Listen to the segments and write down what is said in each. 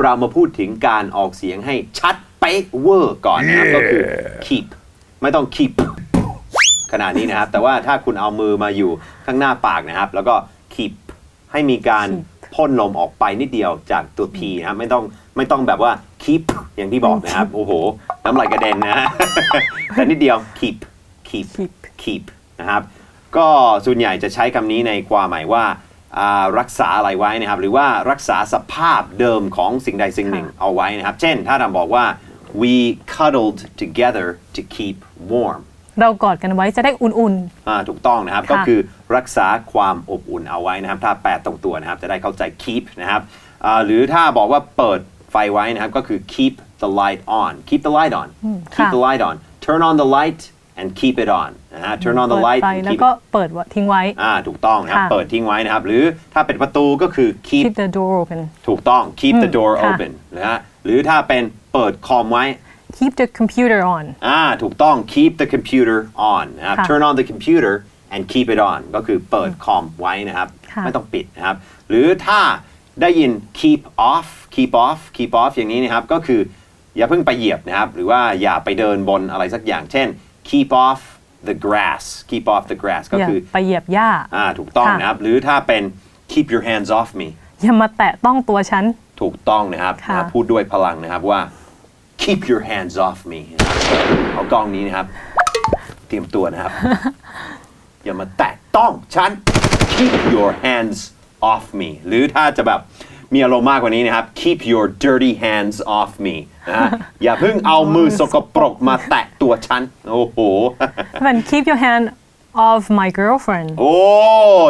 เรามาพูดถึงการออกเสียงให้ชัดเป๊ะเวอร์ก่อนนะครับ ก็คือ keep ไม่ต้อง keep ขนาดนี้นะครับ แต่ว่าถ้าคุณเอามือมาอยู่ข้างหน้าปากนะครับ แล้วก็ keep ให้มีการพ่นลมออกไปนิดเดียวจากตัว p นะครับไม่ต้องไม่ต้องแบบว่า keep อย่างที่บอกนะครับ โอ้โห น้ำลายกระเด็นนะฮะแต่นิดเดียว keep keep Keep keep นะครับ ก็ส่วนใหญ่จะใช้คำนี้ในความหมายว่าอ่า รักษาอะไรไว้นะครับ หรือว่ารักษาสภาพเดิมของสิ่งใดสิ่งหนึ่งเอาไว้นะครับ เช่น ถ้าเราบอกว่า we cuddled together to keep warm เรากอดกันไว้จะได้อุ่นอ่าถูกต้องนะครับค่ะก็คือรักษาความอบอุ่นเอาไว้นะครับ ถ้าแปลตรงตัวนะครับ จะได้เข้าใจ keep นะครับอ่าหรือถ้าบอกว่าเปิดไฟไว้นะครับ ก็คือ keep the light on keep the light on keep ค่ะ the light on turn on the light and keep it on นะฮะ turn on ๆ the เปิด light ไฟ and แล้ว keep ก็ it เปิดไว้ทิ้งไว้ อ่าถูกต้องนะครับ ค่ะ เปิดทิ้งไว้นะครับ หรือถ้าเป็นประตูก็คือ keep keep the door open ถูกต้อง keep the door ค่ะ open นะฮะหรือถ้าเป็นเปิดคอมไว้ keep the computer on อ่าถูกต้อง keep the computer on นะครับ ค่ะ turn on the computer and keep it on ก็คือเปิดคอมไว้นะครับ ค่ะ ไม่ต้องปิดนะครับ หรือถ้าได้ยิน keep off keep off keep off อย่างนี้นะครับ ก็คืออย่าเพิ่งไปเหยียบนะครับ หรือว่าอย่าไปเดินบนอะไรสักอย่าง เช่น keep off the grass keep off the grass ก็อย่าคือไปเหยียบหญ้าอ่าถูกต้องค่ะนะครับ หรือถ้าเป็น keep your hands off me อย่ามาแตะต้องตัวฉัน ถูกต้องนะครับค่ะนะพูดด้วยพลังนะครับว่า keep your hands off me นะครับเอากล้องนี้นะครับ เตรียมตัวนะครับ อย่ามาแตะต้องฉัน keep your hands off me หรือถ้าจะแบบ มีอารมณ์มากกว่านี้นะครับ keep your dirty hands off me นะฮะอย่าเพิ่งเอามือสกปรกมาแตะตัวฉัน โอ้โห มัน keep your hand off my girlfriend โอ้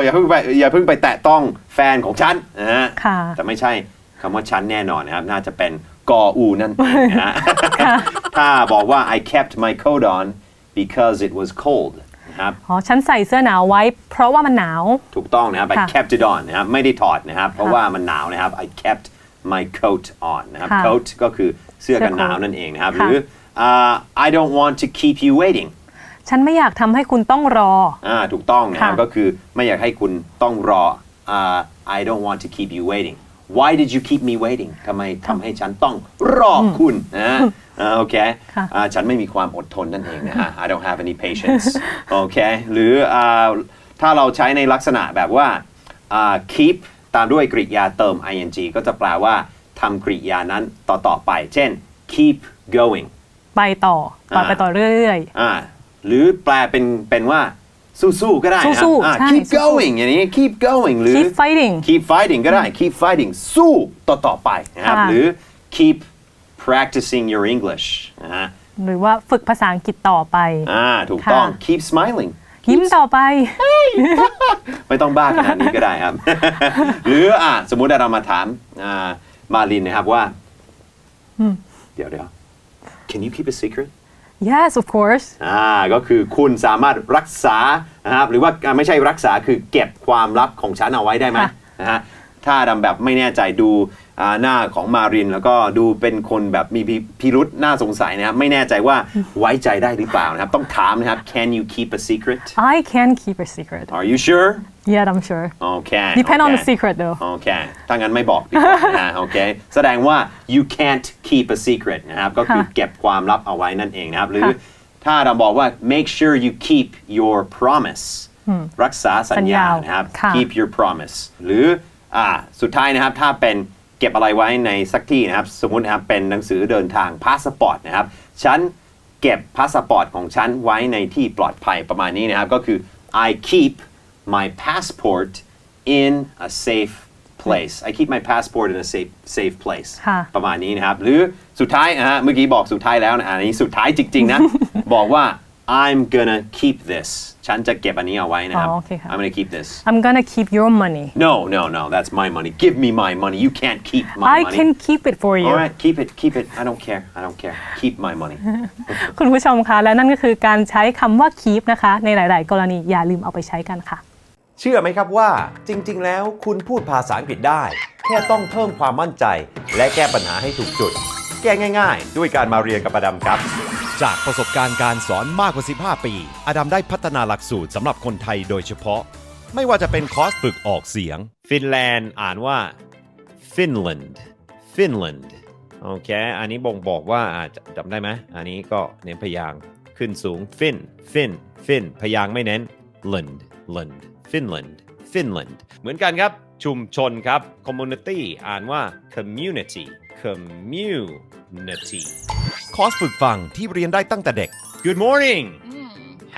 อย่าเพิ่งไป อย่าเพิ่งไปแตะต้องแฟนของฉันนะฮะค่ะ แต่ไม่ใช่คำว่าฉันแน่นอนนะครับ น่าจะเป็นกออูนั่นเองนะฮะถ้าบอกว่า I kept my coat on because it was cold นะครับอ๋อฉันใส่เสื้อหนาวไว้ เพราะว่ามันหนาว ถูกต้องนะครับ I ค่ะ kept it on นะครับไม่ได้ถอดนะครับ เพราะว่ามันหนาวนะครับ I kept my coat on นะครับ ค่ะ coat ก็คือเสื้อกันเสื้อหนาวนั่นเองนะครับ หค่ะ รืออ่า I don't want to keep you waiting ฉันไม่อยากทำให้คุณต้องรอ อ่าถูกต้องนะครับ ค่ะ ก็คือไม่อยากให้คุณต้องรออ่า I don't want to keep you waiting why did you keep me waiting ทำไมทำให้ฉันต้องรอคุณนะอ่าโอเคค่ะอ่าฉันไม่มีความอดทนนั่นเองนะฮะ I don't have any patience โอเคหรืออ่าถ้าเราใช้ในลักษณะแบบว่าอ่า keep ตามด้วยกริยาเติม ing ก็จะแปลว่าทำกริยานั้นต่อต่อๆไป เช่น keep going ไปต่อต่ออ่าไปต่อเรื่อยอ่าหรือแปลเป็นเป็นว่า สู้ๆก็ได้นะสู้ๆอ่าใช่ keep สู้ๆ going อย่างนี้ keep going หรือ keep fighting keep fighting ก็ได้ keep fighting สู้ต่อต่อไปนะครับ ค่ะ หรือ keep practicing your English นะฮะๆหรือว่าฝึกภาษาอังกฤษต่อไป อ่าถูกต้อง ค่ะ keep smiling ยิ้มต่อไป ไม่ต้องบ้าขนาดนี้ก็ได้ครับ หรืออ่าสมมุติเรามาถามอ่ามาลินนะครับว่า เดี๋ยวเดี๋ยว can you keep a secret yes of course อ่าก็คือคุณสามารถรักษานะครับหรือว่าอ่าไม่ใช่รักษาคือเก็บความลับของฉันเอาไว้ได้ไหมค่ะ นะฮะ ถ้าดำแบบไม่แน่ใจดูอ่าหน้าของมาริน แล้วก็ดูเป็นคนแบบมีพิพิรุษน่าสงสัยนะครับ ไม่แน่ใจว่าไว้ใจได้หรือเปล่านะครับ ต้องถามนะครับ can you keep a secret I can keep a secret are you sure yeah I'm sure โอเค depend on the โอเค secret though โอเคถ้างั้นไม่บอกดีกว่านะโอเคแสดงว่า you can't keep a secret นะครับ ก็คือค่ะเก็บความลับเอาไว้นั่นเองนะครับ หรือค่ะถ้าเราบอกว่า make sure you keep your promise รักษาสัญญาสัญญานะครับค่ะ keep your promise หรือ อ่าสุดท้ายนะครับถ้าเป็นเก็บอะไรไว้ในสักที่นะครับ สมมุตินะครับเป็นหนังสือเดินทางพาสปอร์ตนะครับฉันเก็บพาสปอร์ตของฉันไว้ในที่ปลอดภัยประมาณนี้นะครับ ก็คือ I keep my passport in a safe place I keep my passport in a safe safe place ค่ะประมาณนี้นะครับ หรือสุดท้ายนะฮะเมื่อกี้บอกสุดท้ายแล้วนะอันนี้สุดท้ายจริง ๆ นะ บอกว่า I'm gonna keep this ฉันจะเก็บอันนี้เอาไว้นะครับ อ๋อโอเคค่ะ I'm gonna keep this I'm gonna keep your money No no no that's my money give me my money you can't keep my I money can keep it for you All right keep it keep it I don't care I don't care keep my money คุณผู้ชมคะและนั่นก็คือการใช้คำว่า keep นะคะ ในหลาย ๆ กรณีอย่าลืมเอาไปใช้กันค่ะ เชื่อไหมครับว่าจริง ๆ แล้วคุณพูดภาษาอังกฤษได้ แค่ต้องเพิ่มความมั่นใจ และแก้ปัญหาให้ถูกจุด แก้ง่าย ๆ ด้วยการมาเรียนกับอดัมครับ จากประสบการณ์การสอนมากกว่า 15 ปี อดัมได้พัฒนาหลักสูตรสำหรับคนไทยโดยเฉพาะ ไม่ว่าจะเป็นคอร์สฝึกออกเสียง ฟินแลนด์อ่านว่า Finland Finland โอเค อันนี้บ่งบอกว่าอาจจำได้ไหม อันนี้ก็เน้นพยางขึ้นสูง Fin Fin Fin พยางไม่เน้น Land Land Finland Finland เหมือนกันครับ ชุมชนครับ community อ่านว่า community community คอร์สฝึกฟังที่เรียนได้ตั้งแต่เด็ก Good morning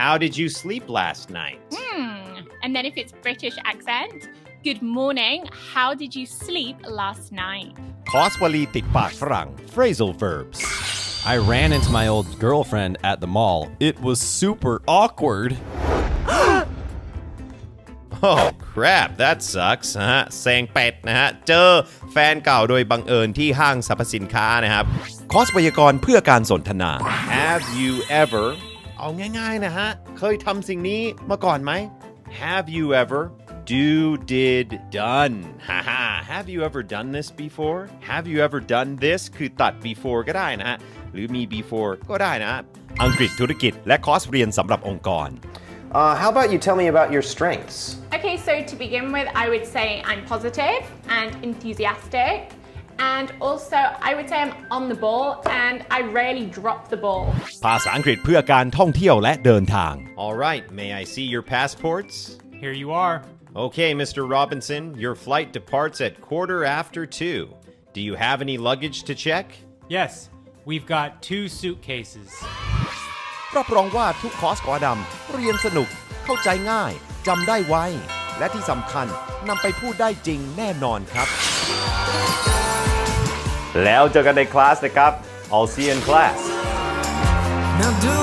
How did you sleep last night Hmm. And then if it's British accent, good morning. How did you sleep last night? คอร์สวลีติดปากฝรั่ง phrasal verbs I ran into my old girlfriend at the mall. It was super awkward. Oh crap that sucks นะฮะแซงเป็ดนะฮะ เจอแฟนเก่าโดยบังเอิญที่ห้างสรรพสินค้านะครับ คอร์สไวยากรเพื่อการสนทนา Have you ever เอาง่ายๆนะฮะ เคยทำสิ่งนี้มาก่อนไหม Have you ever do did done ฮ่าฮ่า Have you ever done this before Have you ever done this คือตัด before ก็ได้นะฮะ หรือมี before ก็ได้นะ อังกฤษธุรกิจและคอร์สเรียนสำหรับองค์กร Uh, how about you tell me about your strengths? Okay, so to begin with, I would say I'm positive and enthusiastic. And also, I would say I'm on the ball and I rarely drop the ball. ภาษาอังกฤษเพื่อการท่องเที่ยวและเดินทาง All right may I see your passports Here you are. Okay Mr. Robinson your flight departs at quarter after two Do you have any luggage to check Yes, we've got two suitcases. รับรองว่าทุกคอร์สของอดัมเรียนสนุก เข้าใจง่ายจำได้ไวและที่สำคัญนำไปพูดได้จริงแน่นอนครับ แล้วเจอกันในคลาสนะครับ I'll see you in class Now do